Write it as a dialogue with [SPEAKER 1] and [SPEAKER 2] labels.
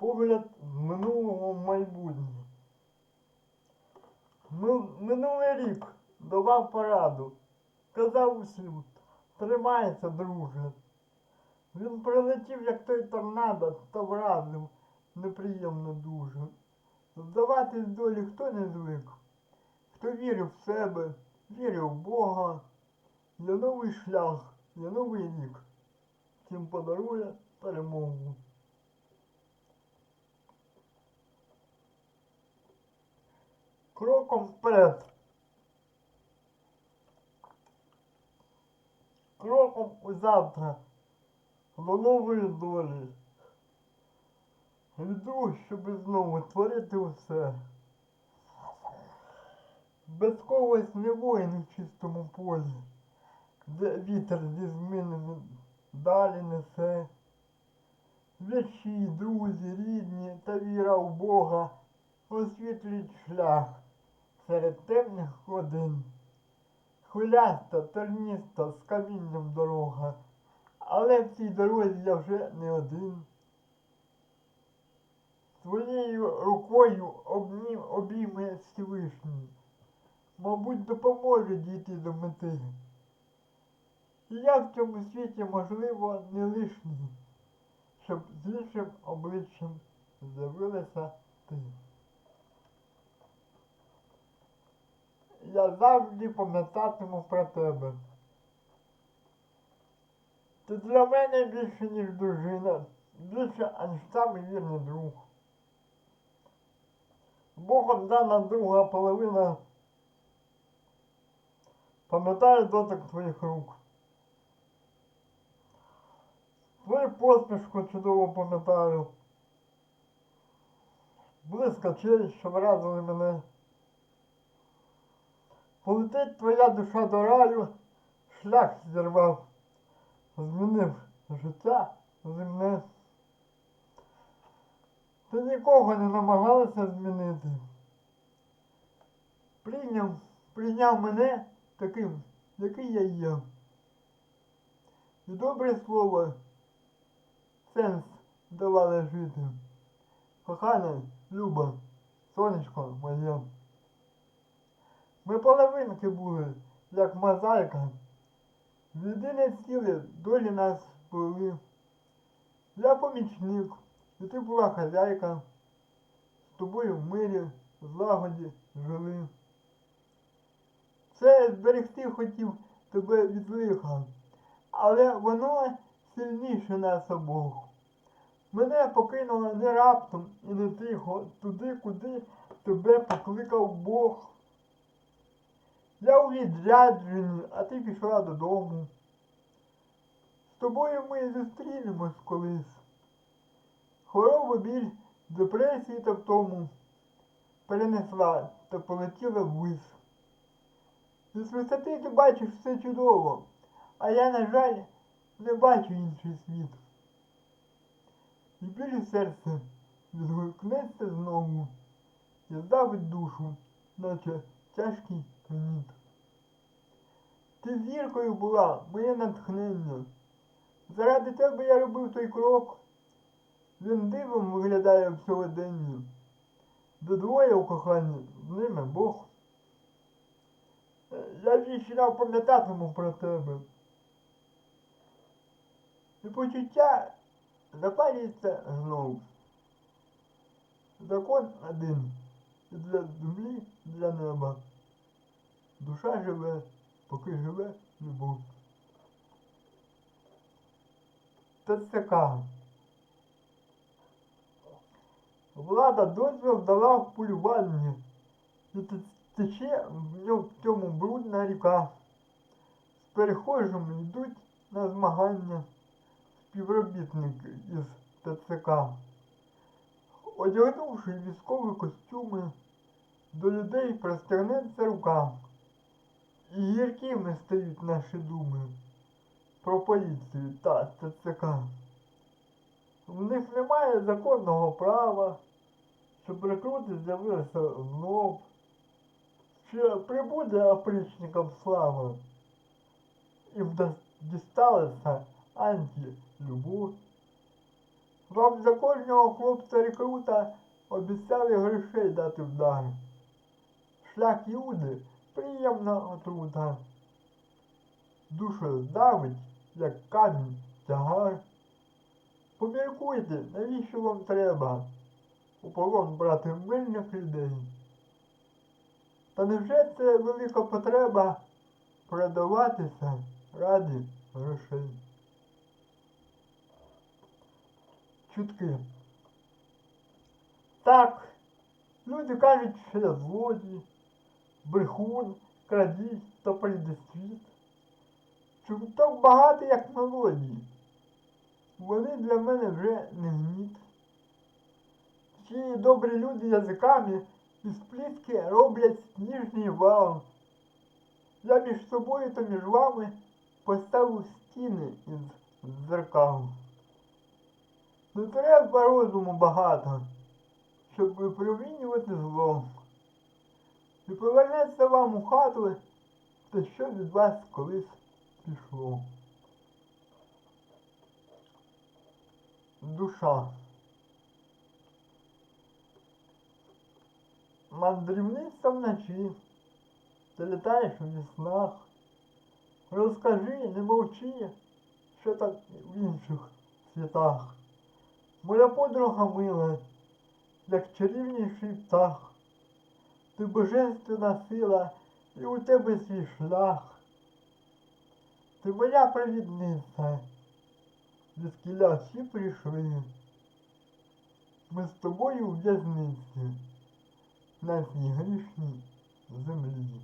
[SPEAKER 1] Погляд минулого майбутнє. Минулий рік давав пораду. Казав усім, тримайся, друже. Він прилетів, як той торнадо, та вразив неприємно дуже. Здаватись долі хто не звик, хто вірив в себе, вірив в Бога. Є новий шлях, є новий рік. Всім подарує перемогу. Кроком вперед. Кроком у завтра до нової долі. Йду, щоб знову творити усе. Без когось не воїн в чистому полі, де вітер зі змінами далі несе. Вічі, друзі, рідні та віра в Бога освітлюють шлях серед темних годин. Хвиляста, терніста, з камінням дорога, але в цій дорозі я вже не один. Своєю рукою обнім, обійме Всевишній, мабуть, допоможе дійти до мети. І я в цьому світі, можливо, не лишній, щоб з іншим обличчям з'явилася ти. Я завжди пам'ятатиму про тебе. Ти для мене більше, ніж дружина, більше, аніж самий вірний друг. Богом дана друга половина. Пам'ятаю дотик твоїх рук. Твою посмішку чудово пам'ятаю. Близько що вразили мене. Полетить твоя душа до раю, шлях зірвав, змінив життя земне. Ти нікого не намагалася змінити. Прийняв, прийняв мене таким, який я є. І добре слово сенс давали жити. Кохана, Люба, сонечко моє. Ми половинки були, як мозаїка. Єдине ціле долі нас були. Я помічник, і ти була хазяйка. З тобою в мирі, в злагоді жили. Все зберегти хотів тебе від лиха, але воно сильніше нас обох. Мене покинуло не раптом і не тихо, туди, куди тебе покликав Бог. Я у відрядженні, а ти пішла додому. З тобою ми зустрінемось колись. Хвороба біль, депресії та втому перенесла та полетіла ввись. З висоти ти бачиш все чудово, а я, на жаль, не бачу інший світ. І біль серце відгукнеться знову і здавить душу, наче тяжкий. Ти зіркою була, моє натхнення. Заради тебе я робив той крок. Він дивом виглядає в сьогоденні. До двоє у коханні, з ними Бог. Я вічно пам'ятатиму про тебе. І почуття запалюється знов. Закон один. І для землі. Душа живе, поки живе любов. ТЦК. Влада дозвіл дала в полюванні. І тече в цьому брудна ріка. З перехожими йдуть на змагання співробітники із ТЦК. Одягнувши військові костюми, до людей простягнеться рука. І гіркими стають наші думи про поліцію та ТЦК. В них немає законного права, щоб рекрути з'явилися знов, чи прибуде опричникам слава. Їм дісталася антилюбов. Вам за кожного хлопця рекрута обіцяли грошей дати в дар. Шлях Юди приємна отрута. Душу здавить, як камінь тягар. Поміркуйте, навіщо вам треба у полон брати мирних людей. Та невже це велика потреба продаватися ради грошей? Чутки. Так, люди кажуть, що я злодій, брехун, крадій та прийдесвіт. Чуток багато, як мелодії. Вони для мене вже не гніт. Ті добрі люди язиками із плітки роблять сніжний вал. Я між собою та між вами поставив стіни із дзеркал. Не треба розуму багато, щоб випромінювати зло. І повернеться вам у хату те, що від вас колись пішло. Душа. Мандрівниця вночі, ти літаєш у віснах. Розкажи, не мовчи, що так в інших світах. Моя подруга мила, як чарівніший птах. Ти божественна сила, і у тебе свій шлях. Ти моя провідниця, від кіля всі прийшли. Ми з тобою в в'язниці на цій грішній землі.